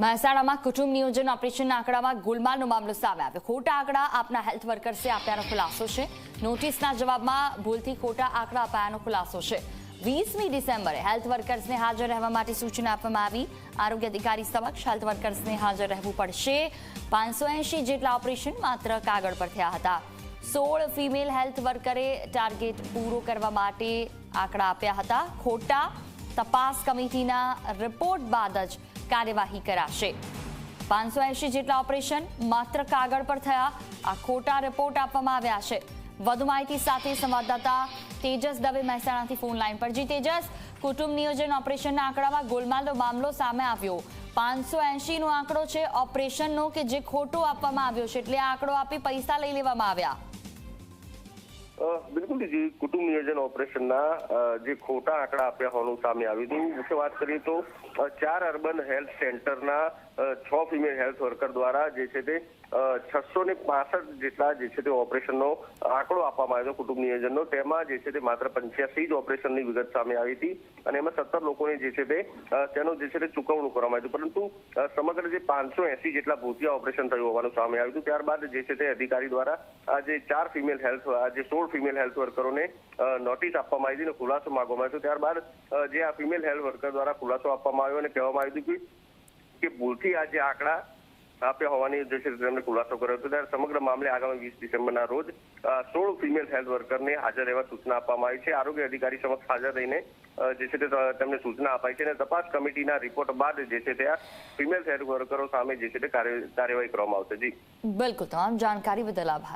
મહેસાણામાં કુટુંબ નિયોજન ઓપરેશનના આંકડામાં ગોલમાલનો મામલો સામે આવ્યો. ખોટા આંકડા આપના હેલ્થ વર્કર્સે આપ્યાનો ખુલાસો છે. નોટિસના જવાબમાં ભૂલથી ખોટા આંકડા અપાયાનો ખુલાસો છે. વીસમી ડિસેમ્બરે હેલ્થ વર્કર્સને હાજર રહેવા માટે સૂચના આપવામાં આવી. આરોગ્ય અધિકારી સમક્ષ હેલ્થ વર્કર્સને હાજર રહેવું પડશે. પાંચસો એંશી જેટલા ઓપરેશન માત્ર કાગળ પર થયા હતા. સોળ ફિમેલ હેલ્થ વર્કરે ટાર્ગેટ પૂરો કરવા માટે આંકડા આપ્યા હતા. ખોટા તપાસ કમિટીના રિપોર્ટ બાદ જ કાર્યવાહી કરાશે. પાંચસો એંશી જેટલા ઓપરેશન માત્ર કાગળ પર થયા. આ ખોટા રિપોર્ટ આપવામાં આવ્યા છે. વધુ માહિતી સાથે સંવાદદાતા તેજસ દવે મહેસાણાથી ફોન લાઈન પર. જી તેજસ, કુટુંબ નિયોજન ઓપરેશનના આંકડામાં ગોલમાલનો મામલો સામે આવ્યો. પાંચસો એંશી નો આંકડો છે ઓપરેશનનો કે જે ખોટો આપવામાં આવ્યો છે. એટલે આ આંકડો આપી પૈસા લઈ લેવામાં આવ્યા. બિલકુલ જે કુટુંબ નિયોજન ઓપરેશનના જે ખોટા આંકડા આપ્યા હોવાનું સામે આવ્યું હતું. વિશે વાત કરીએ તો ચાર અર્બન હેલ્થ સેન્ટરના છ ફિમેલ હેલ્થ વર્કર દ્વારા જે છે તે છસો ને પાસઠ જેટલા જે છે તે ઓપરેશનનો આંકડો આપવામાં આવ્યો કુટુંબ નિયોજનનો. તેમાં જે છે તે માત્ર પંચ્યાસી જ ઓપરેશનની વિગત સામે આવી હતી અને એમાં સત્તર લોકોને જે છે તે તેનો જે છે તે ચૂકવણું કરવામાં આવ્યું પરંતુ સમગ્ર જે પાંચસો એસી જેટલા ભૂતિયા ઓપરેશન થયું હોવાનું સામે આવ્યું હતું. ત્યારબાદ જે છે તે અધિકારી દ્વારા આ જે ચાર ફિમેલ હેલ્થ આ જે સોળ ફિમેલ હેલ્થ વર્કરોને નોટિસ આપવામાં આવી હતી ખુલાસો માંગવામાં આવ્યો ત્યારબાદ જે આ ફિમેલ હેલ્થ વર્કર દ્વારા ખુલાસો આપવામાં આવ્યો અને કહેવામાં આવ્યું હતું કે ભૂલથી આ જે આંકડા આપ્યા હોવાની જે છે તેમણે ખુલાસો કર્યો હતો. ત્યારે સમગ્ર મામલે આગામી વીસ ડિસેમ્બરના રોજ સોળ ફિમેલ હેલ્થ વર્કરને હાજર રહેવા સૂચના આપવામાં આવી છે. આરોગ્ય અધિકારી સમક્ષ હાજર રહીને જે છે તેમને સૂચના અપાઈ છે અને તપાસ કમિટીના રિપોર્ટ બાદ જે છે તે આ ફિમેલ હેલ્થ વર્કરો સામે જે છે તે કાર્યવાહી કરવામાં આવશે. જી. બિલકુલ, તમામ જાણકારી બદલ આભાર.